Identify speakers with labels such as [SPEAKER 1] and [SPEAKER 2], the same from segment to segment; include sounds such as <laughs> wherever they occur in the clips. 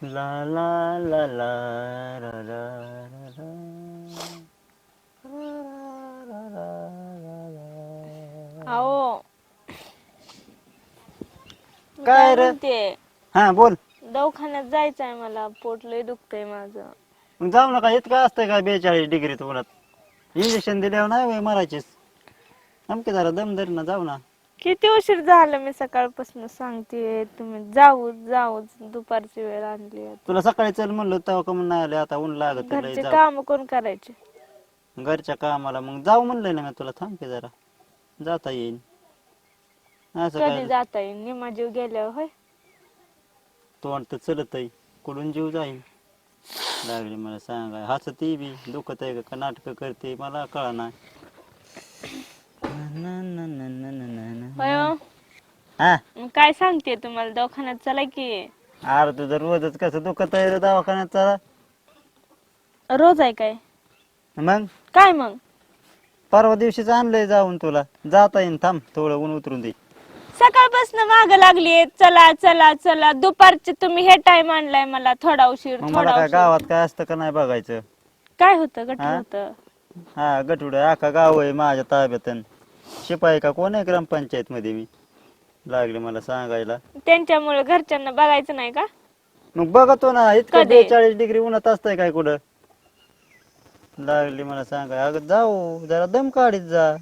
[SPEAKER 1] रा. रा रा रा रा रा.
[SPEAKER 2] अहो मी
[SPEAKER 1] काय रे?
[SPEAKER 2] म्हणते?
[SPEAKER 1] हा बोल.
[SPEAKER 2] दवाखान्यात जायचंय मला. पोट लय दुखतंय माझं.
[SPEAKER 1] मग जाऊ नका. इतकं असतंय का बेचाळीस डिग्रीत उन्हात? इंजेक्शन दिल्यावर नाही वय मरायचीच आमके जरा दम धर ना जाऊ ना.
[SPEAKER 2] किती उशीर झालं मी सकाळपासून सांगते तुम्ही. जाऊ जाऊ दुपारची वेळ आणली आहे.
[SPEAKER 1] तुला सकाळी चल म्हणलं तेव्हा कमून नाही आले? आता ऊन लागत लय
[SPEAKER 2] घरचे
[SPEAKER 1] जाऊ.
[SPEAKER 2] काम कोण करायचे?
[SPEAKER 1] घरच्या कामाला मग जाऊ म्हणलंय ना मी तुला. थांब की जरा. जाता येईल असं
[SPEAKER 2] कधी
[SPEAKER 1] काय
[SPEAKER 2] जाता येईल निमा जीव गेल्यावर होय?
[SPEAKER 1] तोंड तर चलत आहे. कुठून जीव जाईल लागली मला सांगाय. हसती बी दुखत आहे का? नाटक करते मला कळा ना
[SPEAKER 2] होय हो.
[SPEAKER 1] हा.
[SPEAKER 2] मग काय सांगते तुम्हाला? दवाखान्यात चला की.
[SPEAKER 1] अरे तुझं रोजच कसं दुखत आहे रे दवाखान्यात चला.
[SPEAKER 2] रोज आहे काय?
[SPEAKER 1] मग?
[SPEAKER 2] काय मग?
[SPEAKER 1] परवा दिवशीच आणलंय जाऊन तुला. जाता येईन थांब थोडं ऊन उतरून दे.
[SPEAKER 2] सकाळपासून माग लागली चला चला चला. दुपारचे तुम्ही हे टाइम आणलाय मला. थोडा उशीर
[SPEAKER 1] मग मला
[SPEAKER 2] थोडा
[SPEAKER 1] काय
[SPEAKER 2] उशीर.
[SPEAKER 1] गावात काय असतं का नाही बघायचं?
[SPEAKER 2] काय होतं? गट
[SPEAKER 1] हा?
[SPEAKER 2] होतं.
[SPEAKER 1] हा गटुड अख्खा गाव आहे माझ्या ताब्यात शिपाई का? कोण आहे ग्रामपंचायत मध्ये मी? लागले मला सांगायला.
[SPEAKER 2] त्यांच्यामुळे घरच्यांना बघायचं नाही का?
[SPEAKER 1] मग बघतो ना इतकं
[SPEAKER 2] कधी?
[SPEAKER 1] बेचाळीस डिग्री उन्हात असतंय काय कुठं? लागली मला सांगाय अगं जाऊ जरा दम काढीत जा.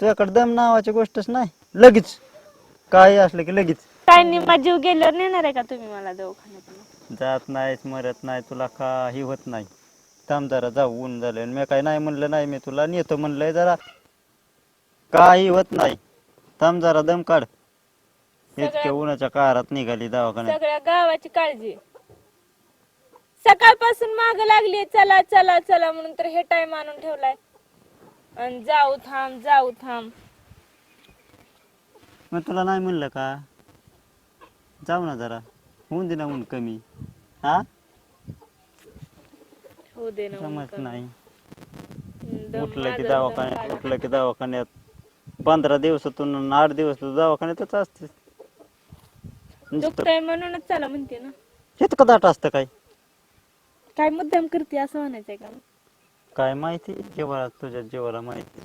[SPEAKER 1] तुझ्याकडे दम नावाची गोष्टच नाही. लगेच. काही असलं की लगेच.
[SPEAKER 2] काय निम्मा जीव गेल्यावर नेणार आहे का तुम्ही मला दवाखान्यात
[SPEAKER 1] जात नाहीस मरत नाही तुला काही होत नाही. थांब जरा जाऊ ऊन झालं मी काही नाही म्हणलं नाही मी तुला नेतो म्हणलंय जरा. काही होत नाही. थांब जरा दम काढ. इतक्या उन्हाच्या कारात निघाली दवाखान्यात.
[SPEAKER 2] सगळ्या गावाची काळजी. सकाळपासून माग लागली चला चला चला म्हणून तर हे टाइम आणून ठेवलाय. आणि जाऊ थांब जाऊ थांब.
[SPEAKER 1] मग तुला नाही म्हणलं का? जाऊ ना जरा. होऊन दे ना ऊन कमी. हा?
[SPEAKER 2] होऊ दे ना
[SPEAKER 1] जमत. नाही. उठलं की दवाखान्यात. उठलं की दवाखान्यात. पंधरा दिवसातून आठ दिवस तर दवाखान्यातच असते. नुसतं
[SPEAKER 2] दुखतंय म्हणूनच चला म्हणते ना.
[SPEAKER 1] इतकं दाट असतं काय?
[SPEAKER 2] काय मुद्दाम करते असं म्हणायचंय का?
[SPEAKER 1] काय माहिती? जेवाला तुझ्या जेवाला माहिती.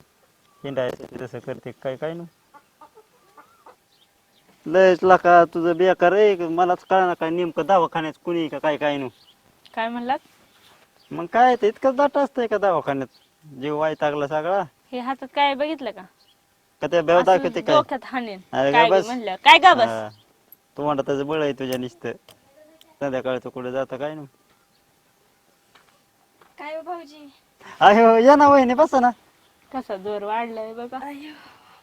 [SPEAKER 1] हिंडायचं तसं करते काय काय ना लयच लाका तुझं बेकार आहे. मलाच कळना काय नेमकं दवाखान्यात कुणी का काय काय नु
[SPEAKER 2] काय म्हणलात?
[SPEAKER 1] मग काय ते इतकं दाट असतंय का दवाखान्यात. जीव वायतागला सगळा.
[SPEAKER 2] हे हातात काय बघितलं का?
[SPEAKER 1] का त्या बेव
[SPEAKER 2] असं
[SPEAKER 1] दाखवते काय?
[SPEAKER 2] डोक्यात हाणेन.
[SPEAKER 1] अरे
[SPEAKER 2] काय
[SPEAKER 1] गा बस.
[SPEAKER 2] म्हणलं? काय का बस?
[SPEAKER 1] हा. तू म्हणता त्याचं बळ आहे तुझ्या नुसतं. संध्याकाळचं कुठे जातं काय नु
[SPEAKER 3] काय हो भाऊजी?
[SPEAKER 1] अहो या ना वहिनी बसा ना.
[SPEAKER 2] कसा जोर वाढलाय बघा.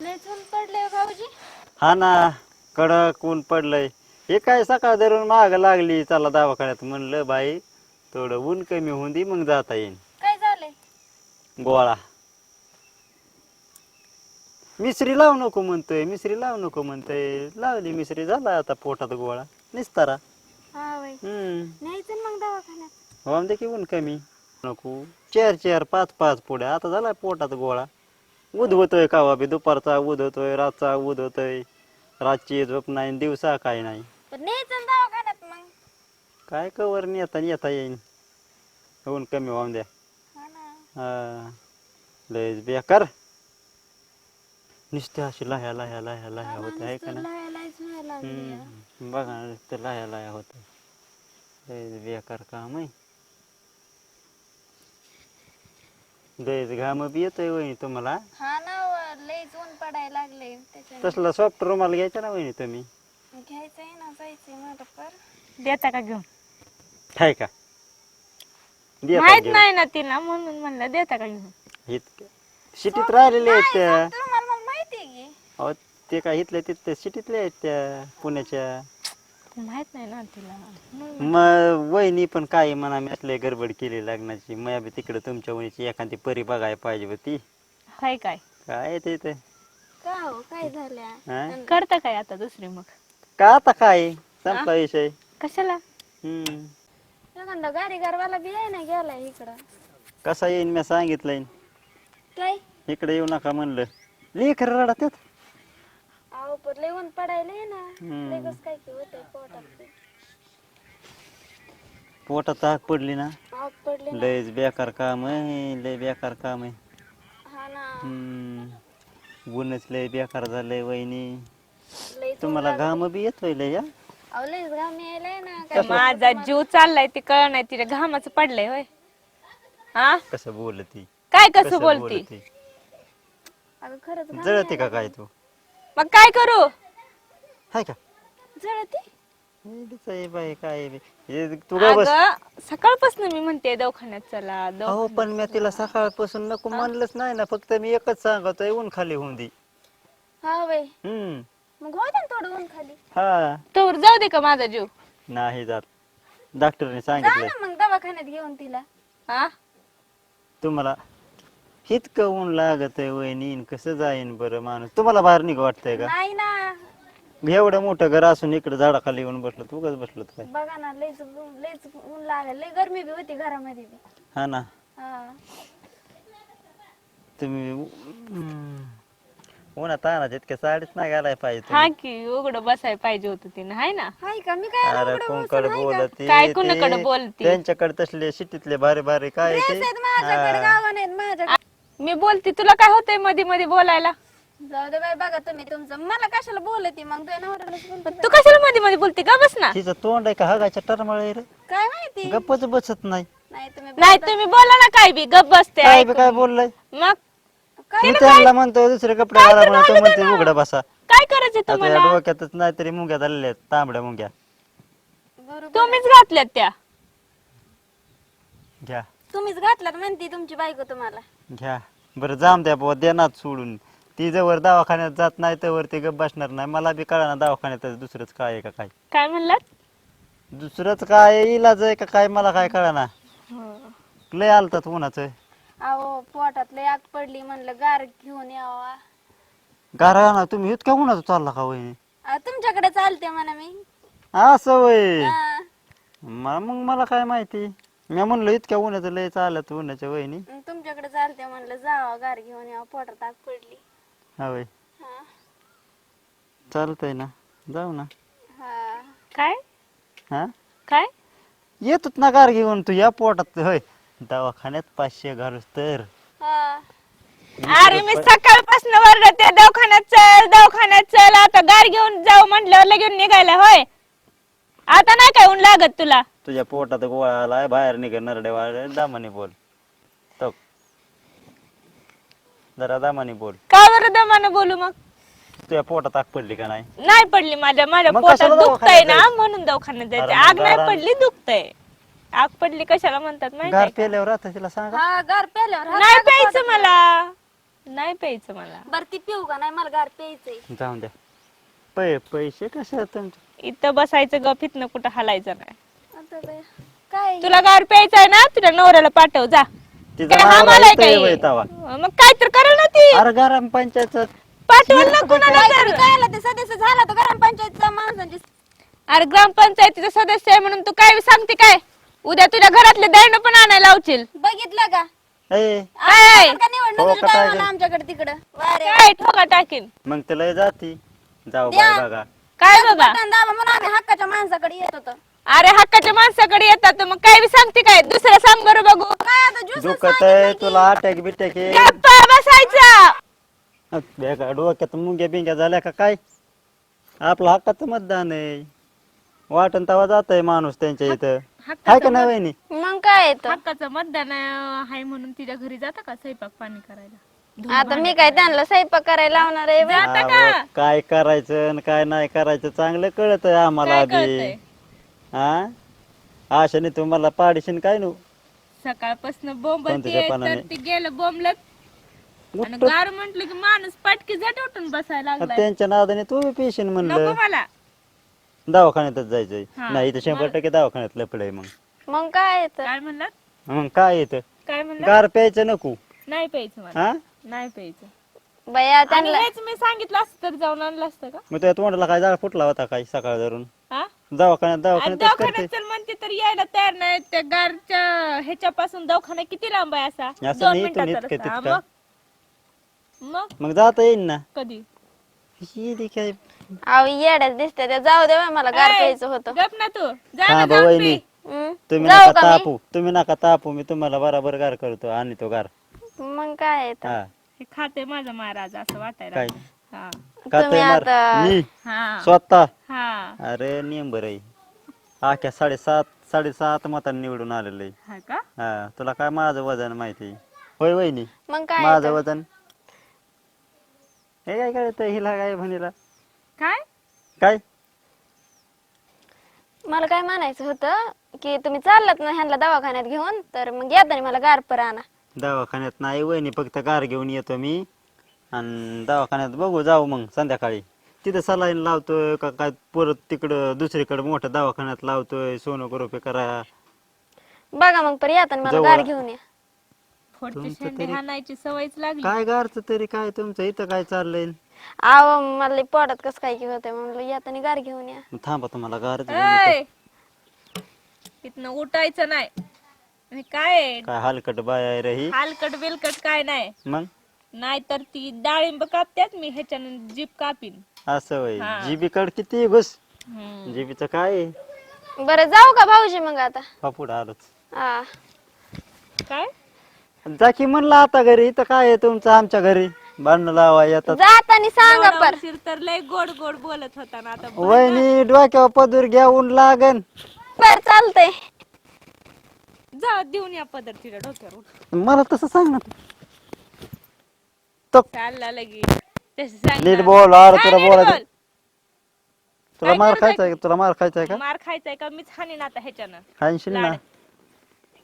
[SPEAKER 3] लय ऊन पडले भाऊजी.
[SPEAKER 1] हा ना कडक ऊन पडलंय. हे काय सकाळ धरून माग लागली चला दवाखान्यात म्हणलं बाई थोडं ऊन कमी होऊन दे मग जाता येईल
[SPEAKER 3] काय झालंय?
[SPEAKER 1] गोळा. मिसरी लावू नको म्हणतोय मिसरी लावू नको म्हणतोय. लावली मिसरी झाला आता पोटात गोळा. निस्तारा.
[SPEAKER 3] हा वय
[SPEAKER 1] हम्म.
[SPEAKER 3] न्यायचं ना मग दवाखान्यात.
[SPEAKER 1] हो ऊन कमी. नको. चार चार पाच पाच पुढे. आता झाला पोटात गोळा. उधवतोय कावा बी. दुपारचा उधवतोय रातचा उधवतोय. रातची झोप नाही दिवसा काय नाही.
[SPEAKER 3] पण न्यायचं ना दवाखान्यात मग.
[SPEAKER 1] काय कवर नेता नेता येईन. ऊन कमी होऊन द्या.
[SPEAKER 3] हा ना.
[SPEAKER 1] हा. लयच बेकार. नुसत्या अशी लाह्या लाह्या लाह्या लाह्या होत्या आहे का ना.
[SPEAKER 3] लायलाच व्हायला लागली
[SPEAKER 1] हम्म. बघा ना नुसतं लाह्या लाह्या होत्या. लयच बेकार काम आहे. लयच घाम बी येतोय वहिनी तुम्हाला.
[SPEAKER 3] हा ना व, लयच ऊन पडायला लागले त्याच्या
[SPEAKER 1] तसला सॉफ्ट रुमाल घ्यायचा ना वहिनी तुम्ही?
[SPEAKER 3] घ्यायचंय ना जायचंय मला पर
[SPEAKER 2] देता का घेऊन?
[SPEAKER 1] हाय का? देतात
[SPEAKER 2] माहीत
[SPEAKER 1] घेऊन.
[SPEAKER 2] नाही ना तिला म्हणून म्हणलं देता का घेऊन?
[SPEAKER 1] इतकं. सिटीत राहिलेले आहेत. त्या
[SPEAKER 3] तुम्हाला मला माहिती आहे की
[SPEAKER 1] अहो ते काय इथल्या तिथल्या सिटीतल्या आहेत त्या पुण्याच्या?
[SPEAKER 2] माहीत नाही ना तिला. म्हणून
[SPEAKER 1] मग वहिनी पण काय म्हणा मी असले गडबड केली लग्नाची. मग बी तिकडे तुमच्या वहिनीची एखादी परी बघायला पाहिजे होती.
[SPEAKER 2] हाय काय?
[SPEAKER 1] काय ते ते
[SPEAKER 3] का हो? काय झाल्या
[SPEAKER 1] हा?
[SPEAKER 2] करता काय आता दुसरी मग?
[SPEAKER 1] का आता काय? संपला विषय.
[SPEAKER 2] कशाला?
[SPEAKER 1] हम्म.
[SPEAKER 3] एखादा गाडीगारवाला बी आहे ना गेलाय इकडं.
[SPEAKER 1] कसा येईन मी सांगितलंय.
[SPEAKER 3] काय?
[SPEAKER 1] इकडे येऊ नका म्हणलं. लेकर रडतात
[SPEAKER 3] अहो पण लय ऊन पडायला ना
[SPEAKER 1] हम्म.
[SPEAKER 3] लय कसं काय की होतंय पोटात.
[SPEAKER 1] पोटात आग पडली ना.
[SPEAKER 3] आग पडली ना.
[SPEAKER 1] लयच बेकार काम आहे लय बेकार काम आहे.
[SPEAKER 3] हा ना.
[SPEAKER 1] हम्म. ऊनच लय बेकार झालंय वहिनी. तुम्हाला घाम बी येतोय लय या
[SPEAKER 3] अहो लईच घाम यायलाय ना.
[SPEAKER 2] तर
[SPEAKER 3] काय
[SPEAKER 2] माझा जीव चाललाय ते कळ नाही तिच्या घामाचं पडलंय होय. हा?
[SPEAKER 1] कसं बोलती?
[SPEAKER 2] काय कसं बोलती?
[SPEAKER 3] खरंच घाम
[SPEAKER 1] जळते का काय तू?
[SPEAKER 2] मग काय करू?
[SPEAKER 1] हाय का?
[SPEAKER 3] जळते.
[SPEAKER 1] हेच आहे बाई काय बी. हे तू ग बस.
[SPEAKER 2] अगं सकाळपासून मी म्हणते दवाखान्यात चला
[SPEAKER 1] अहो पण मी तिला सकाळपासून नको म्हणलंच नाही ना फक्त मी एकच सांगतोय ऊन खाली होऊन दे.
[SPEAKER 3] हा
[SPEAKER 1] हम्म.
[SPEAKER 3] मग हो ना थोडं ऊन खाली.
[SPEAKER 1] हा.
[SPEAKER 2] तर जाऊ दे का माझा जीव?
[SPEAKER 1] नाही जात. डॉक्टरने
[SPEAKER 3] जा ना मग दवाखान्यात घेऊन तिला.
[SPEAKER 2] हा?
[SPEAKER 1] तुम्हाला इतकं ऊन लागत आहे वहिनी कसं जाईन बरं माणूस? तुम्हाला बाहेर निघ वाटतंय का?
[SPEAKER 3] नाही ना.
[SPEAKER 1] एवढं मोठं घर असून इकडे झाडाखाली येऊन बसलो तू उगाच बसलो काय?
[SPEAKER 3] बघा ना ऊन- लागलं. गरमी बी होती घरामध्ये बी.
[SPEAKER 1] हा ना.
[SPEAKER 3] हा.
[SPEAKER 1] तुम्ही हम्म. उन्हात तानात इतक्या साडीच नाही घालाय पाहिजे
[SPEAKER 2] हा. की उघडं बसायला पाहिजे होतं तिने हाय ना.
[SPEAKER 3] हाय का? मी काय
[SPEAKER 1] अरे कोणकडे बोलते?
[SPEAKER 2] काय
[SPEAKER 1] ते-
[SPEAKER 2] कुणाकडे बोलती?
[SPEAKER 1] त्यांच्याकडे तसले सिटीतले भारी भारी काय
[SPEAKER 3] ड्रेस
[SPEAKER 1] ते?
[SPEAKER 3] आहेत माझ्याकडे गावा नाहीत माझ्याकडे.
[SPEAKER 2] मी बोलते तुला काय होतंयमध्ये मध्ये बोलायला?
[SPEAKER 3] जाऊ दे बाई बघा तुम्ही तुमचं. मला कशाला बोलती मग? तुझ्या नवऱ्यालाच बोलते
[SPEAKER 2] तू कशाला मध्ये मध्ये बोलते का बस ना.
[SPEAKER 1] तिचं तोंड आहे का? हगाच्या टरमळे रे.
[SPEAKER 3] काय माहिती?
[SPEAKER 1] गप्पच बसत नाही.
[SPEAKER 3] नाही तुम्ही
[SPEAKER 2] नाही तुम्ही बोला ना काय बी गप बसते
[SPEAKER 1] काय बी. काय बोललंय?
[SPEAKER 2] मग?
[SPEAKER 3] काय
[SPEAKER 1] मी त्यांना म्हणतो दुसरे कपडे घाला म्हणून तो म्हणते उघडा बसा.
[SPEAKER 2] काय करायचं
[SPEAKER 1] आता या
[SPEAKER 2] तुम्हाला
[SPEAKER 1] डोक्यातच नाहीतरी मुंग्या झालेल्या आहेत तांबड्या मुंग्या.
[SPEAKER 3] बरोबर
[SPEAKER 2] तुम्हीच घातल्यात त्या.
[SPEAKER 1] घ्या.
[SPEAKER 3] तुम्हीच घातलात म्हणती तुमची बायको तुम्हाला.
[SPEAKER 1] घ्या. बरं जाम द्या बाबा देणार सोडून. ती जवळ दवाखान्यात जात नाही तर ते गप बसणार नाही. मला बी कळा ना दवाखान्यात दुसरंच काय आहे का काय.
[SPEAKER 2] काय म्हणलात?
[SPEAKER 1] दुसरंच काय इलाज आहे का काय मला काय कळा ना. लय आलतात उन्हाचं.
[SPEAKER 3] अहो पोटात लय आग पडली म्हणलं गार घेऊन यावा.
[SPEAKER 1] गारा ना तुम्ही इतक्या उन्हाचं चालला का
[SPEAKER 3] अहो, तुमच्याकडे चालते म्हणा मी.
[SPEAKER 1] असं वय.
[SPEAKER 3] हा.
[SPEAKER 1] म- मग मला काय माहिती? मी म्हणलं इतक्या उन्हाचं लय चालत उन्हाच्या वहिनी.
[SPEAKER 3] मग तुमच्याकडे चालते म्हणलं जावा गार घेऊन यावा पोटात आग पडली.
[SPEAKER 1] हा वय
[SPEAKER 3] हा.
[SPEAKER 1] चालतंय ना जाऊ ना.
[SPEAKER 3] हा.
[SPEAKER 2] काय?
[SPEAKER 1] हा?
[SPEAKER 2] काय?
[SPEAKER 1] येतच ना गार घेऊन तू या पोटात. होय. दवाखान्यात पाचशे घालूस तर.
[SPEAKER 3] हा.
[SPEAKER 2] अरे मी सकाळपासून वरडते दवाखान्यात चल दवाखान्यात चल आता गार घेऊन जाऊ म्हटल्यावर लगेच निघायला होय. आता नाही काय ऊन लागत तुला?
[SPEAKER 1] तुझ्या पोटात गोळा आलाय बाहेर निघ नरडे वाळे दामाने बोल. तो. जरा दामाने बोल.
[SPEAKER 2] का बरं दमानं बोलू मग?
[SPEAKER 1] तुझ्या पोटात आग पडली का नाही?
[SPEAKER 2] नाही पडली माझ्या माझ्या
[SPEAKER 1] मग
[SPEAKER 2] पोटात
[SPEAKER 1] कशाला
[SPEAKER 2] दुखतंय ना म्हणून दवाखान्यात जायचं.
[SPEAKER 1] अरे
[SPEAKER 2] आग नाही
[SPEAKER 1] गारा-
[SPEAKER 2] पडली दुखतंय. आग पडली कशाला म्हणतात माहिती
[SPEAKER 1] गार
[SPEAKER 2] आहे का?
[SPEAKER 1] पेल्यावर आता तिला सांगा.
[SPEAKER 3] हा गार प्याल्यावर
[SPEAKER 2] नाही प्यायचं. मला. नाही प्यायचं मला.
[SPEAKER 3] बरं ती पिऊ का? नाही मला गार प्यायचंय.
[SPEAKER 1] जाऊन द्या. पै पैसे कसे आहेत
[SPEAKER 2] इथं बसायचं गफीत कुठं हलायचं नाही.
[SPEAKER 3] आता बाई, काय?
[SPEAKER 2] तुला गार प्यायचं आहे ना तुझ्या नवऱ्याला पाठव जा.
[SPEAKER 1] तिचा
[SPEAKER 2] काय
[SPEAKER 1] नवरा
[SPEAKER 2] आम्हाला
[SPEAKER 1] इथं
[SPEAKER 2] काय
[SPEAKER 1] येवय तवा.
[SPEAKER 2] मग काय तर करेल ना ती.
[SPEAKER 1] अरे गरम पंचायत
[SPEAKER 2] पाठवल ना कुणाला तर.
[SPEAKER 3] काय आला ते सदस्य झाला तो ग्रामपंचायतचा माणसांची?
[SPEAKER 2] अरे ग्रामपंचायतीचा सदस्य आहे म्हणून तू काय सांगते काय? उद्या तुझ्या घरातले दळणं पण आणायला लावशील.
[SPEAKER 3] बघितलं का?
[SPEAKER 1] ए.
[SPEAKER 2] काय
[SPEAKER 3] आपण का निवडणुकीच्या
[SPEAKER 1] का, काय
[SPEAKER 3] टायमाला आमच्याकडे तिकडं. वारे.
[SPEAKER 2] काय ठोका टाकीन?
[SPEAKER 1] मग तिला जाती. जाऊ
[SPEAKER 3] द्या.
[SPEAKER 1] बाय बघा.
[SPEAKER 2] काय बघा
[SPEAKER 3] बटन दाबा म्हणून आम्ही हक्काच्या माणसाकडे येत होतो.
[SPEAKER 2] अरे हक्काच्या माणसाकडे येतात तर मग काय बी सांगते काय? दुसरं सांग बरं बघू.
[SPEAKER 3] काय आता
[SPEAKER 1] दुखत आहे तुला अटॅक बिटॅक
[SPEAKER 2] गप्पा बसायचा
[SPEAKER 1] डोक्यात मुंग्या बिंग्या झाल्या का काय? आपलं हक्काचं मतदान आहे. वाटण तवा जात आहे माणूस त्यांच्या इथं. हाय का नाही वहिनी?
[SPEAKER 3] मग काय येतं
[SPEAKER 2] हक्काचं मतदान आहे म्हणून तिच्या घरी जाता का? स्वयंपाक पाणी करायला?
[SPEAKER 3] आता मी काय त्यांना स्वयंपाक करायला लावणार आहे
[SPEAKER 1] अहो,
[SPEAKER 2] का?
[SPEAKER 1] काय करायचं आणि काय नाही करायचं चांगलं कळत आम्हाला
[SPEAKER 2] काय
[SPEAKER 1] बी
[SPEAKER 2] कळतंय?
[SPEAKER 1] हा आशाने तुम्हाला पाडिशीन काय नु?
[SPEAKER 2] सकाळपासून बोंब
[SPEAKER 1] कोणत्या जपानाने?
[SPEAKER 2] तर ते गेलं बोंबलत. आणि गार म्हंटल की माणूस पटकी झट उठून बसायला
[SPEAKER 1] त्यांच्या नादाने तू बी पेशीन
[SPEAKER 2] नको
[SPEAKER 1] म्हणलं.
[SPEAKER 2] मला.
[SPEAKER 1] दवाखान्यातच जायचंय.
[SPEAKER 2] हा.
[SPEAKER 1] नाही तर शंभर टक्के दवाखान्यात लपडय मग.
[SPEAKER 3] मग काय येतं
[SPEAKER 2] काय म्हणलात
[SPEAKER 1] मग काय येतं
[SPEAKER 2] काय म्हणलं?
[SPEAKER 1] गार प्यायचं नको.
[SPEAKER 2] नाही प्यायचं मला.
[SPEAKER 1] हा
[SPEAKER 2] नाही प्यायचं.
[SPEAKER 3] बया
[SPEAKER 2] आणि
[SPEAKER 3] त्यांना
[SPEAKER 2] हेच मी सांगितलं असतं तर जाऊन आणलं असतं का?
[SPEAKER 1] मग तुझ्या तोंडाला काय जाळ फुटला होता काय सकाळ धरून?
[SPEAKER 2] हा?
[SPEAKER 1] दवाखान्यात
[SPEAKER 2] आणि
[SPEAKER 1] करते
[SPEAKER 2] दवाखान्यात चल म्हणते तर यायला तयार नाही. त्या गारच्या ह्याच्यापासून दवाखाना किती लांब आहे असा?
[SPEAKER 1] असं
[SPEAKER 2] दोन
[SPEAKER 1] नाही इथून
[SPEAKER 2] मिनिटाचा
[SPEAKER 1] इतकं
[SPEAKER 2] रस्ता. हा,
[SPEAKER 1] तितकं.
[SPEAKER 2] मग? मग?
[SPEAKER 1] मग जाता येईल ना.
[SPEAKER 2] कधी?
[SPEAKER 1] ही दी काय
[SPEAKER 3] अहो येड्यात दिसते ते. जाऊ दे बाई, मला गार
[SPEAKER 2] ऐ,
[SPEAKER 3] प्यायचं होतं.
[SPEAKER 2] गप ना तू. जा ना जाऊन पी.
[SPEAKER 3] हं?
[SPEAKER 1] तुम्ही
[SPEAKER 3] जाऊ
[SPEAKER 1] नका
[SPEAKER 3] का मी?
[SPEAKER 1] तापू तुम्ही नका तापू. मी तुम्हाला बराबर गार करतो. आणि तो गार.
[SPEAKER 3] मग काय आहे तर?
[SPEAKER 1] हा.
[SPEAKER 2] हे खाते माझा महाराज असं वाटायला
[SPEAKER 1] काय?
[SPEAKER 2] लागलं. हा.
[SPEAKER 1] का
[SPEAKER 3] तुम्ही
[SPEAKER 1] मार
[SPEAKER 3] आता-
[SPEAKER 1] मी?
[SPEAKER 2] हा.
[SPEAKER 1] स्वतः?
[SPEAKER 2] हा.
[SPEAKER 1] अरे नियम बरं आहे. आख्या साडेसात साडेसात मतांनी निवडून आलेलं आहे.
[SPEAKER 2] हा का?
[SPEAKER 1] हा. तुला काय माझं वजन माहिती आहे? होय वहिनी?
[SPEAKER 3] मग काय आहे
[SPEAKER 1] माझं
[SPEAKER 3] तर?
[SPEAKER 1] वजन? हे काय कळत हिला काय म्हणीला?
[SPEAKER 2] काय?
[SPEAKER 1] काय?
[SPEAKER 3] मला काय म्हणायचं होतं की तुम्ही चाललात ना ह्यांना दवाखान्यात घेऊन तर मग येताना मला गारपर आणा
[SPEAKER 1] दवाखान्यात नाही वहिनी फक्त गार घेऊन येतो मी. आणि दवाखान्यात बघू जाऊ मग संध्याकाळी. तिथं सलाईन लावतोय का काय परत तिकडं दुसरीकडे मोठ्या दवाखान्यात लावतोय सोनोग्राफी करा.
[SPEAKER 3] बघा मग पर येताना मला
[SPEAKER 1] जवळ-
[SPEAKER 3] गार घेऊन या.
[SPEAKER 2] फोडची
[SPEAKER 1] तुमचं
[SPEAKER 2] शेंडी
[SPEAKER 1] तरी-
[SPEAKER 2] हाणायची सवयच लागली.
[SPEAKER 1] काय गारच तरी काय तुमचं इथं काय चाललंय?
[SPEAKER 3] आव मला लई पोटात कसं काय की होतंय म्हणलं येताना गार घेऊन या.
[SPEAKER 1] थांबा तुम्हाला गारच घेऊन येतो.
[SPEAKER 2] ऐ! इथनं उठायचं नाही. आणि काय आहे?
[SPEAKER 1] काय हलकट बाय आहे रे ही
[SPEAKER 2] हालकट बिलकट काय नाही.
[SPEAKER 1] मग?
[SPEAKER 2] नाहीतर ती डाळिंब कापत्यात मी ह्याच्यानं जीप कापीन.
[SPEAKER 1] असं होय.
[SPEAKER 2] हा.
[SPEAKER 1] जीबी कड किती घुस
[SPEAKER 2] हम्म.
[SPEAKER 1] जीबीचं काय आहे?
[SPEAKER 3] बरं जाऊ का भाऊजी मग आता?
[SPEAKER 1] बापुढं आलोच.
[SPEAKER 3] हा.
[SPEAKER 2] काय?
[SPEAKER 1] जा की म्हणलं आता घरी इथं काय आहे तुमचं आमच्या घरी? भांडण लावा येतात.
[SPEAKER 3] जाताना सांगा
[SPEAKER 2] एवढा
[SPEAKER 3] पर
[SPEAKER 2] उशीर तर लय गोड गोड बोलत होता ना आता.
[SPEAKER 1] वहिनी डोक्यावर पदूर घेऊन लागन.
[SPEAKER 3] बर चालतंय.
[SPEAKER 2] जा देऊन या पदर तिला डोक्यावर.
[SPEAKER 1] मला तसं सांग ना तो.
[SPEAKER 2] चालला लगी तसं सांग
[SPEAKER 1] नीट
[SPEAKER 2] ना.
[SPEAKER 1] बोल अरे
[SPEAKER 2] काय
[SPEAKER 1] तुला
[SPEAKER 2] नीट
[SPEAKER 1] बोलायचं.
[SPEAKER 2] बोल?
[SPEAKER 1] तुला
[SPEAKER 2] काय
[SPEAKER 1] मार खायचा आहे का? तुला मार खायचा आहे का?
[SPEAKER 2] मार खायचाय का? मीच हानीन आता ह्याच्यानं.
[SPEAKER 1] खायशील ना.
[SPEAKER 2] लाड.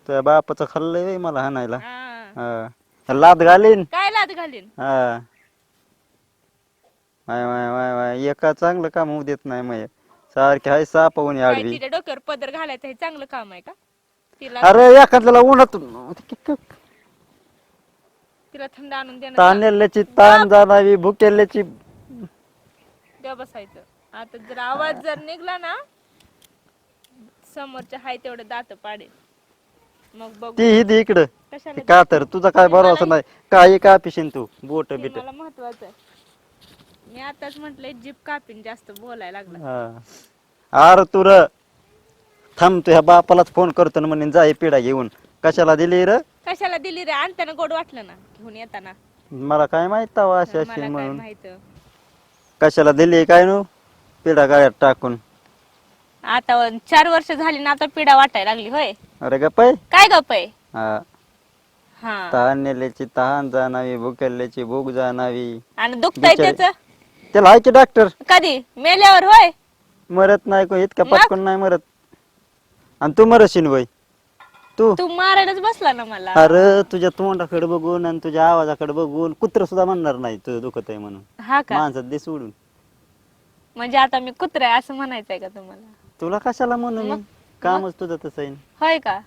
[SPEAKER 1] तुझ्या बापाचं खाल्लंय मला हाणायला.
[SPEAKER 2] हा.
[SPEAKER 1] हा. लाद घालीन.
[SPEAKER 2] काय लाद घालीन?
[SPEAKER 1] हा. वाय वाय वाय वाय. एका चांगलं काम होऊ देत नाही मग सारखे हाय सापवून
[SPEAKER 2] काय
[SPEAKER 1] आडवी
[SPEAKER 2] तिच्या डोक्यावर पदर घालायचं हे चांगलं काम आहे का? तिला
[SPEAKER 1] अरे एखाद्याला उन्हातून
[SPEAKER 2] तिला थंड आणून देणं
[SPEAKER 1] ताणलेल्याची ताण जाणावी भुकेल्याची.
[SPEAKER 2] द्या बसायचं. आता जर आवाज जर निघला ना समोरच्या हाय तेवढे दात पाडेल. मग बघू.
[SPEAKER 1] ती ही दी इकडं.
[SPEAKER 2] कशाला
[SPEAKER 1] का तर? तुझा काय भरोसा नाही. काही का पिशीन तू? बोट
[SPEAKER 2] ते
[SPEAKER 1] बिट.
[SPEAKER 2] मला महत्वाचं आहे. मी आताच म्हंटलय जीप कापीन जास्त बोलायला लागला.
[SPEAKER 1] अरे तुर थांब तुझ्या बापालाच फोन करतो ना म्हणेन जा ही पिढा घेऊन. कशाला दिली र?
[SPEAKER 2] कशाला दिली रे? आणताना गोड वाटलं ना घेऊन येताना.
[SPEAKER 1] मला काय माहीत तवा अशी
[SPEAKER 2] मला
[SPEAKER 1] अशी
[SPEAKER 2] काय
[SPEAKER 1] म्हणून.
[SPEAKER 2] माहीत?
[SPEAKER 1] कशाला दिली काय नु? पिढा गाड्यात टाकून.
[SPEAKER 2] आता व- चार वर्ष झाली ना आता पिढा वाटायला लागली होय.
[SPEAKER 1] अरे गप्पाय.
[SPEAKER 2] काय गप आहे
[SPEAKER 1] हा.
[SPEAKER 2] हा.
[SPEAKER 1] तहान नेल्याची तहान जाणावी भुकेल्याची भूक जाणावी.
[SPEAKER 2] आणि दुखतंय
[SPEAKER 1] बिचारी.
[SPEAKER 2] त्याच?
[SPEAKER 1] त्याला आहे की डॉक्टर
[SPEAKER 2] कधी? मेल्यावर होय.
[SPEAKER 1] मरत नाही को इतका
[SPEAKER 2] मग?
[SPEAKER 1] पटकन नाही मरत. आणि तू मरशील वय तू.
[SPEAKER 2] तू मारायलाच बसला ना मला.
[SPEAKER 1] अरे तुझ्या तोंडाकडे बघून आणि तुझ्या आवाजाकडे बघून कुत्र सुद्धा म्हणणार नाही तुझं दुखत आहे म्हणून.
[SPEAKER 2] हा का?
[SPEAKER 1] माणसात दे सोडून
[SPEAKER 2] म्हणजे आता मी कुत्रा आहे असं म्हणायचंय का तुम्हाला?
[SPEAKER 1] तुला कशाला म्हणू मी?
[SPEAKER 2] मग?
[SPEAKER 1] कामच तुझं तसं आहे.
[SPEAKER 2] होय का?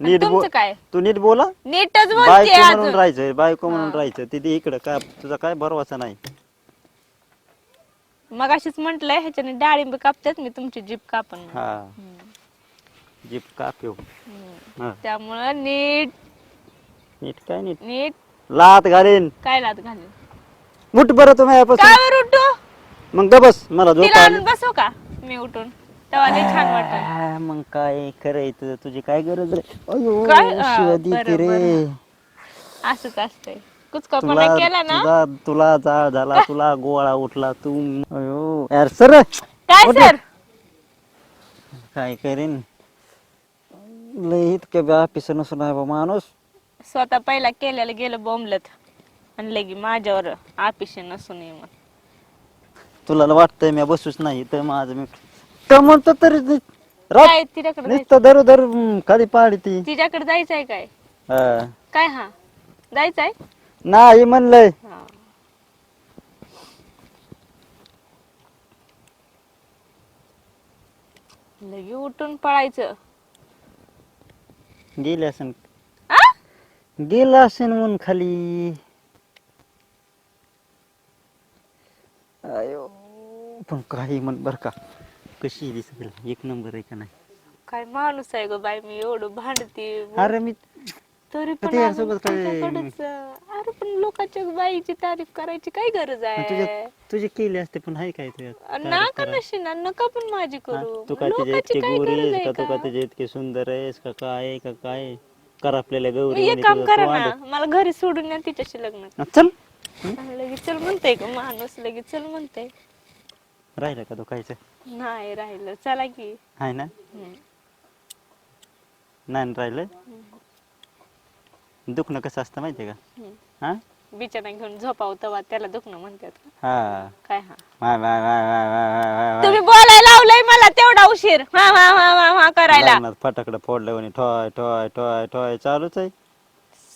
[SPEAKER 1] नीट बोल
[SPEAKER 2] तुमचं काय?
[SPEAKER 1] तू नीट बोला.
[SPEAKER 2] नीटच बोलते
[SPEAKER 1] बायको म्हणून
[SPEAKER 2] अजून.
[SPEAKER 1] राहायचं बायको म्हणून. राहायचं तिथे इकडं काय तुझा काय भरवसा नाही.
[SPEAKER 2] मग अशीच म्हंटलय ह्याच्याने डाळिंब कापतात मी तुमची जीप म्हणून.
[SPEAKER 1] हा.
[SPEAKER 2] हम्म.
[SPEAKER 1] जीप
[SPEAKER 2] हम्म.
[SPEAKER 1] हा.
[SPEAKER 2] त्यामुळं नीट.
[SPEAKER 1] नीट काय नीट?
[SPEAKER 2] नीट.
[SPEAKER 1] लात घालीन.
[SPEAKER 2] काय लात घालून?
[SPEAKER 1] मुठ बरं तुम्ही यापासून.
[SPEAKER 2] काय उठू?
[SPEAKER 1] मग ग बस मला झोप
[SPEAKER 2] तिला
[SPEAKER 1] आली.
[SPEAKER 2] आणून बसू का? मी उठून. तेव्हा लई छान वाटत
[SPEAKER 1] आ, मग काय खरंय तुझं तुझी काय गरज रे अयो
[SPEAKER 2] काय?
[SPEAKER 1] शिव्या देते
[SPEAKER 2] बरं,
[SPEAKER 1] रे.
[SPEAKER 2] असंच असतंय. कुचकापणा केला ना?
[SPEAKER 1] तुला तुला जाळ झाला <laughs> तुला गोळा उठला तू अयो यार सर!
[SPEAKER 2] काय. सर?
[SPEAKER 1] काय करीन? लय इतकं व्यापिस नसून आहे बा माणूस.
[SPEAKER 2] स्वतः पहिला केलेलं गेलं बोंबलत. आणि लगी माझ्यावर आपिशे नसून ये मग
[SPEAKER 1] तुला वाटतंय मी बसूच नाही तर माझं मी का म्हणतो तरी ती- रात
[SPEAKER 2] काय तिच्याकडे जायचं?
[SPEAKER 1] नुसतं धरू धरू हम्म, खाली पाडी ती
[SPEAKER 2] तिच्याकडे जायचंय काय?
[SPEAKER 1] हा.
[SPEAKER 2] काय हा? जायचंय?
[SPEAKER 1] नाही म्हणलंय.
[SPEAKER 2] हा. लगी उठून पळायचं.
[SPEAKER 1] गेले असेल
[SPEAKER 2] आ?
[SPEAKER 1] गेला असेल म्हणून खाली. अयो पण काही म्हण बर का कशी दिसेल एक नंबर आहे का नाही?
[SPEAKER 2] काय माणूस आहे ग बाई मी एवढं भांडती.
[SPEAKER 1] अरे मी
[SPEAKER 2] तरी पण
[SPEAKER 1] ते यासोबत काय-
[SPEAKER 2] तुझ्याकडेच, अरे पण लोकांच्या बाईची तारीफ करायची काय गरज आहे
[SPEAKER 1] तुझ्या तुझे केले असते पण हाय काय तुझ्यात
[SPEAKER 2] ना का नशी ना नका पण माझी? करू.
[SPEAKER 1] तू तुझे
[SPEAKER 2] लोकांची
[SPEAKER 1] इतके
[SPEAKER 2] काय
[SPEAKER 1] गोरी
[SPEAKER 2] गरज
[SPEAKER 1] आहेस
[SPEAKER 2] आहे
[SPEAKER 1] का? तू
[SPEAKER 2] का?
[SPEAKER 1] का? तुझे इतके सुंदर आहेस का? काय का? काय कर आपल्याला गौरी
[SPEAKER 2] एक
[SPEAKER 1] म्हणे
[SPEAKER 2] काम
[SPEAKER 1] तुझं
[SPEAKER 2] करा
[SPEAKER 1] तू
[SPEAKER 2] ना
[SPEAKER 1] आलं.
[SPEAKER 2] मला घरी सोडून या तिच्याशी लग्न
[SPEAKER 1] हा, चल.
[SPEAKER 2] लगेच चल म्हणते का माणूस लगेच चल म्हणते
[SPEAKER 1] राहिलं का तू खायचं
[SPEAKER 2] नाही राहिलं चला की.
[SPEAKER 1] हाय ना?
[SPEAKER 2] हम्म.
[SPEAKER 1] नाही ना राहिलं? दुखणं कसं असतं माहितीये का. हा?
[SPEAKER 2] बिचारा घेऊन झोपाव तेव्हा त्याला दुखणं म्हणतात का?
[SPEAKER 1] हा.
[SPEAKER 2] काय हा?
[SPEAKER 1] वाय, वाय, वाय, वाय, वाय, वाय, वाय, वाय.
[SPEAKER 2] तुम्ही बोलायला लावलंय मला तेवढा उशीर. हा हा हा हा हा करायला.
[SPEAKER 1] लग्नात फटाकडं फोडलं म्हणे ठॉय ठॉय ठॉय ठॉय चालूच आहे.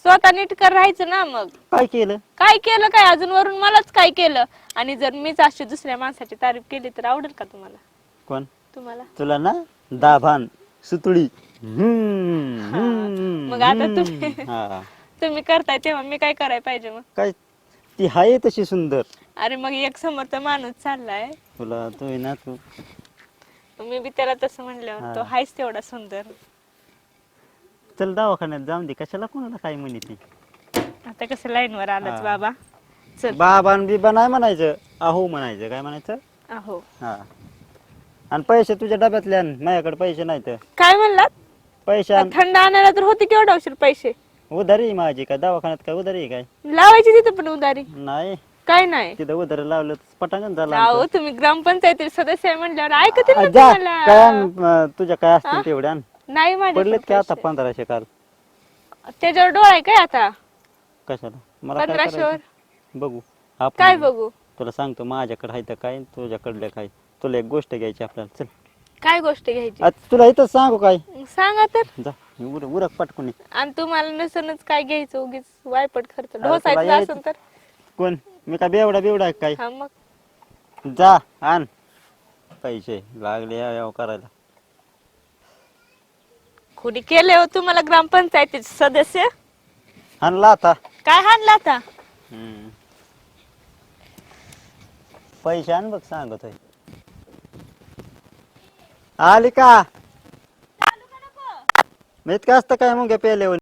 [SPEAKER 2] स्वतः नीट कर राहायचं ना मग.
[SPEAKER 1] काय केलं?
[SPEAKER 2] काय केलं काय? अजून वरून मलाच काय केलं? आणि जर मीच अशी दुसऱ्या माणसाची तारीफ केली तर आवडेल का तुम्हाला?
[SPEAKER 1] कोण?
[SPEAKER 2] तुम्हाला?
[SPEAKER 1] तुला ना? दाभान सुतुळी. हम्म, हम्म,
[SPEAKER 2] मग आता तुम्ही-.
[SPEAKER 1] हा.
[SPEAKER 2] तुम्ही करताय तेव्हा मी काय करायला पाहिजे मग?
[SPEAKER 1] काय? ती हाय तशी सुंदर.
[SPEAKER 2] अरे मग एक समोर माणूस चाललाय.
[SPEAKER 1] तुला तू आहे ना तू.
[SPEAKER 2] मी बी त्याला तसं म्हणल्यावर तो. हायच तेवढा सुंदर.
[SPEAKER 1] चल दवाखान्यात जाऊन दे. कशाला कोणाला काय म्हणे ती?
[SPEAKER 2] आता कसं लाईन वर आलाच
[SPEAKER 1] हा.
[SPEAKER 2] बाबा? चल.
[SPEAKER 1] बाबान बिबा नाही म्हणायचं. अहो म्हणायचं. काय म्हणायचं?
[SPEAKER 2] अहो.
[SPEAKER 1] हा. आणि पैसे तुझ्या डब्यातले आण माझ्याकडे पैसे नाही तर
[SPEAKER 2] काय म्हणलात?
[SPEAKER 1] पैसे आण
[SPEAKER 2] थंड आणायला तर होते केवढा उशीर पैसे?
[SPEAKER 1] उधारी माझी काय दवाखान्यात काय उधारी काय?
[SPEAKER 2] लावायची तिथं पण उधारी.
[SPEAKER 1] नाही.
[SPEAKER 2] काय नाही?
[SPEAKER 1] तिथं उधारी लावलं तर पटांगण झालं आमचं.
[SPEAKER 2] तुम्ही ग्रामपंचायतीचे सदस्य आहे म्हणल्यावर ऐकते
[SPEAKER 1] आ,
[SPEAKER 2] ना
[SPEAKER 1] जा
[SPEAKER 2] तुम्हाला.
[SPEAKER 1] काय आण, अं, तुझ्या काय असतील तेवढ्या आण.
[SPEAKER 2] नाही माझ्याकडे
[SPEAKER 1] पडलेत की आता
[SPEAKER 2] पैसे.
[SPEAKER 1] पंधराशे काल?
[SPEAKER 2] त्याच्यावर डोळा आहे काय आता?
[SPEAKER 1] कशाला? मला काय
[SPEAKER 2] पंधराशेवर?
[SPEAKER 1] करायचं? बघू. आपण
[SPEAKER 2] काय बघू?
[SPEAKER 1] तुला सांगतो माझ्याकडे आहे तर काय तुझ्याकडलं काय? तुला एक गोष्ट घ्यायची आपल्याला. चल.
[SPEAKER 2] काय गोष्ट घ्यायची?
[SPEAKER 1] आता तुला इथं सांगू काय?
[SPEAKER 2] सांगा तर.
[SPEAKER 1] जा उर उरक पटकून ये.
[SPEAKER 2] आणि तुम्हाला नसूनच काय घ्यायचं उगीच? वायपट खर्च.
[SPEAKER 1] तुला
[SPEAKER 2] ढोसायचं
[SPEAKER 1] यायचं-
[SPEAKER 2] असेल तर.
[SPEAKER 1] कोण? मी काय बेवडा बेवडा आहे काय
[SPEAKER 2] हा मग.
[SPEAKER 1] जा आण. पैसे लागले याव करायला.
[SPEAKER 2] कुणी केले हो तुम्हाला ग्रामपंचायतीचे सदस्य?
[SPEAKER 1] आणला आता.
[SPEAKER 2] काय हाणला आता?
[SPEAKER 1] हम्म. पैसे आण बघ सांगतोय. आली का? मी इतकं असतं काय मग पेल्यावर